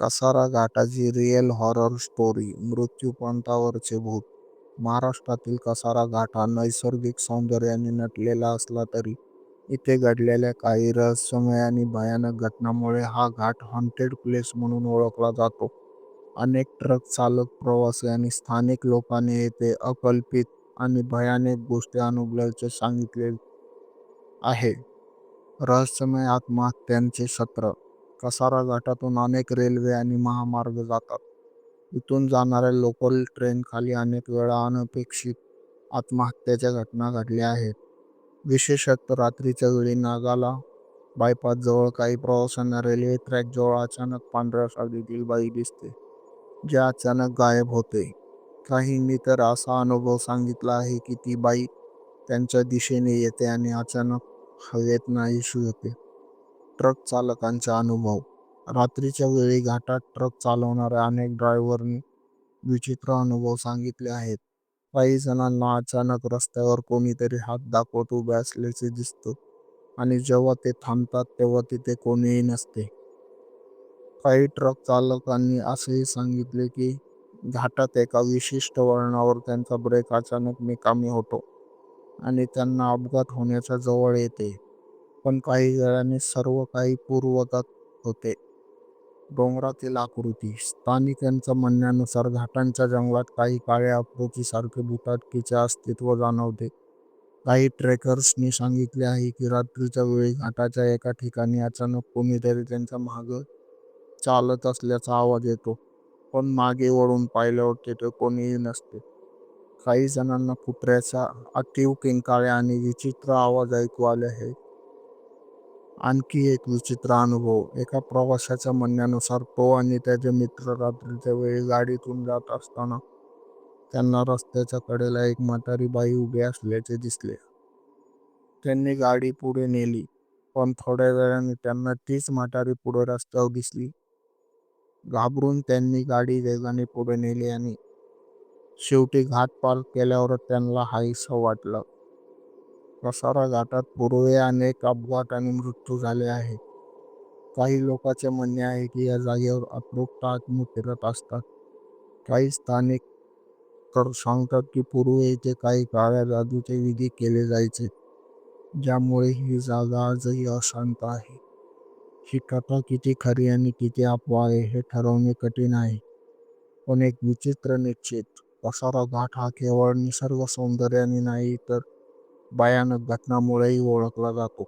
कसारा घाटाची real horror story मृत्यूपंथावरचे भूत महाराष्ट्रातील कसारा घाट हा नैसर्गिक सौंदर्याने नटलेला असला तरी इथे घडलेल्या काही रहस्यमय आणि भयानक घटनांमुळे हा घाट हॉन्टेड प्लेस म्हणून ओळखला जातो. अनेक ट्रक चालक, प्रवासी आणि स्थानिक लोकांनी येथे अकल्पित आणि भयानक गोष्टी अनुभवल्याचे सांगितले आहे. रहस्यमय आत्महत्यांचे सत्र कसारा घाटातून अनेक रेल्वे आणि महामार्ग जातात. इथून जाणाऱ्या लोकल ट्रेनखाली अनेक वेळा अनपेक्षित आत्महत्येच्या घटना घडल्या आहेत. विशेषतः रात्रीच्या वेळी नागाला बायपासजवळ काही प्रवाशांना रेल्वे ट्रॅकजवळ अचानक पांढऱ्या साडीतील बाई दिसते, जे अचानक गायब होते. काहींनी तर असा अनुभव सांगितला आहे की ती बाई त्यांच्या दिशेने येते आणि अचानक हवेत नाहीशी होते. ट्रक चालकांचे अनुभव रात्रीच्या वेळी घाटात ट्रक चालवणाऱ्या अनेक ड्रायव्हरनी विचित्र अनुभव सांगितले आहेत. काही जणांना अचानक रस्त्यावर कोणीतरी हात दाखवत उभे असल्याचे दिसतं आणि जेव्हा ते थांबतात तेव्हा तिथे कोणीही नसते. काही ट्रक चालकांनी असेही सांगितले की घाटात एका विशिष्ट वळणावर त्यांचा ब्रेक अचानक निकामी होतो आणि त्यांना अपघात होण्याच्या जवळ येते. पण काही वेळाने सर्व काही पूर्ववत होते. डोंगरातील आकृती स्थानिकांच्या म्हणण्यानुसार घाटांच्या जंगलात काही काळ्या आकृतीसारखे भुताटकीचे अस्तित्व जाणवते. काही ट्रेकर्सनी सांगितले आहे की रात्रीच्या वेळी घाटाच्या एका ठिकाणी अचानक कोणीतरी त्यांच्या मागे चालत असल्याचा आवाज येतो, पण मागे वळून पाहिल्यावर तिथे कोणीही नसते. काही जणांना कुत्र्याचा अतीव किंकाळ्या आणि विचित्र आवाज ऐकू आले आहे आणखी एक विचित्र अनुभव एका प्रवाशाच्या म्हणण्यानुसार तो आणि त्याचे मित्र रात्रीच्या वेळी गाडीतून जात असताना त्यांना रस्त्याच्या कडेला एक म्हातारी बाई उभी असल्याचे दिसले. त्यांनी गाडी पुढे नेली, पण थोड्या वेळाने त्यांना तीच म्हातारी पुढे रस्त्यावर दिसली. घाबरून त्यांनी गाडी वेगाने पुढे नेली आणि शेवटी घाट पार केल्यावर त्यांना हायसं वाटलं. कसारा घाटात पूर्वी अनेक अपघात आणि मृत्यू झाले आहेत. काही लोकांचे म्हणणे आहे की या जागेवर अतृप्त आत्मे फिरत असतात. काही स्थानिक तर सांगतात की पूर्वी इथे काही काळ्या जादूचे विधी केले जायचे, ज्यामुळे ही जागा आजही अशांत आहे. ही कथा किती खरी आणि किती अफवा आहे हे ठरवणे कठीण आहे. पण एक विचित्र निश्चित, कसारा घाट हा केवळ निसर्गसौंदर्याने नाही तर भयानक घटनांमुळेही ओळखला जातो.